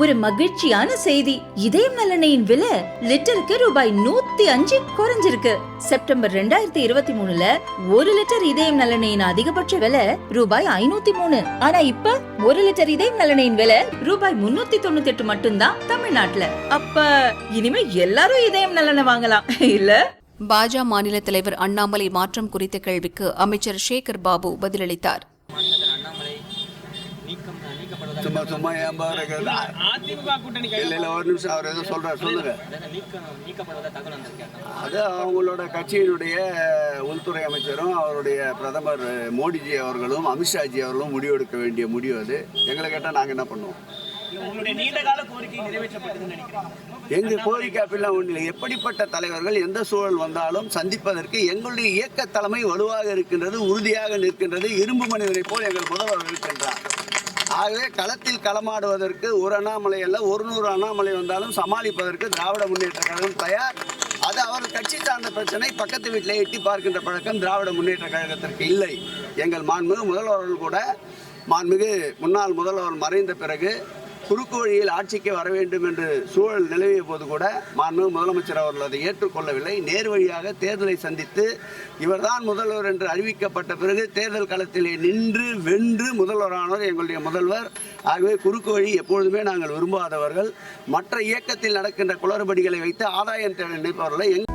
ஒரு மகிழ்ச்சியான செய்தி. இதயம் நலனையின் விலை லிட்டருக்கு ரூபாய் நூத்தி அஞ்சு குறைஞ்சிருக்கு. செப்டம்பர் ரெண்டாயிரத்தி இருபத்தி மூணுல ஒரு லிட்டர் இதயம் நலனையின் அதிகபட்ச விலை ரூபாய் ஐநூத்தி மூணு. ஆனா இப்ப ஒரு லிட்டர் இதயம் நலனையின் விலை ரூபாய் முன்னூத்தி தொண்ணூத்தி எட்டு மட்டும்தான் தமிழ்நாட்டுல. அப்ப இனிமே எல்லாரும் இதயம் நலனை வாங்கலாம். இல்ல? பாஜ மாநில தலைவர் அண்ணாமலை மாற்றம் குறித்த கேள்விக்கு அமைச்சர் சேகர் பாபு பதிலளித்தார். சும்மா சும்மா அதிமுக கூட்டணி இல்ல இல்ல ஒரு நிமிஷம் அவர் ஏதோ சொல்றாரு சொல்லுங்க. அது அவங்களோட கட்சியினுடைய உள்துறை அமைச்சரும் அவருடைய பிரதமர் மோடிஜி அவர்களும் அமித்ஷாஜி அவர்களும் முடிவெடுக்க வேண்டிய முடிவு அது. எங்களை கேட்டால் நாங்கள் என்ன பண்ணுவோம்? உங்களுடைய நீண்ட கால கோரிக்கை நிறைவேற்றப்பட்டதுன்னு நினைக்கிறேன். எங்க கோரிக்கை அப்படிலாம் ஒன்றும் இல்லை. எப்படிப்பட்ட தலைவர்கள் எந்த சூழல் வந்தாலும் சந்திப்பதற்கு எங்களுடைய இயக்க தலைமை வலுவாக இருக்கின்றது உறுதியாக நிற்கின்றது. இரும்பு மனிதனை போல் எங்கள் முதல்வர் இருக்கின்றார். ஆகவே களத்தில் களமாடுவதற்கு ஒரு அண்ணாமலை அல்ல ஒரு நூறு அண்ணாமலை வந்தாலும் சமாளிப்பதற்கு திராவிட முன்னேற்ற கழகம் தயார். அது அவர் கட்சி சார்ந்த பிரச்சனை பக்கத்து வீட்டிலே எட்டி பார்க்கின்ற பழக்கம் திராவிட முன்னேற்ற கழகத்திற்கு இல்லை. எங்கள் மாண்புமிகு முதல்வர்கள் கூட மாண்புமிகு முன்னாள் முதல்வர் மறைந்த பிறகு குறுக்கு வழியில் ஆட்சிக்கு வர வேண்டும் என்று சூழல் நிலவிய போது கூட மாண்பு முதலமைச்சர் அவர்கள் அதை ஏற்றுக்கொள்ளவில்லை. நேர் வழியாக தேர்தலை சந்தித்து இவர்தான் முதல்வர் என்று அறிவிக்கப்பட்ட பிறகு தேர்தல் களத்திலே நின்று வென்று முதல்வரானவர் எங்களுடைய முதல்வர். ஆகவே குறுக்கு வழி எப்பொழுதுமே நாங்கள் விரும்பாதவர்கள். மற்ற இயக்கத்தில் நடக்கின்ற குளறுபடிகளை வைத்து ஆதாயம் தேட நினைப்பவர்களை எங்கள்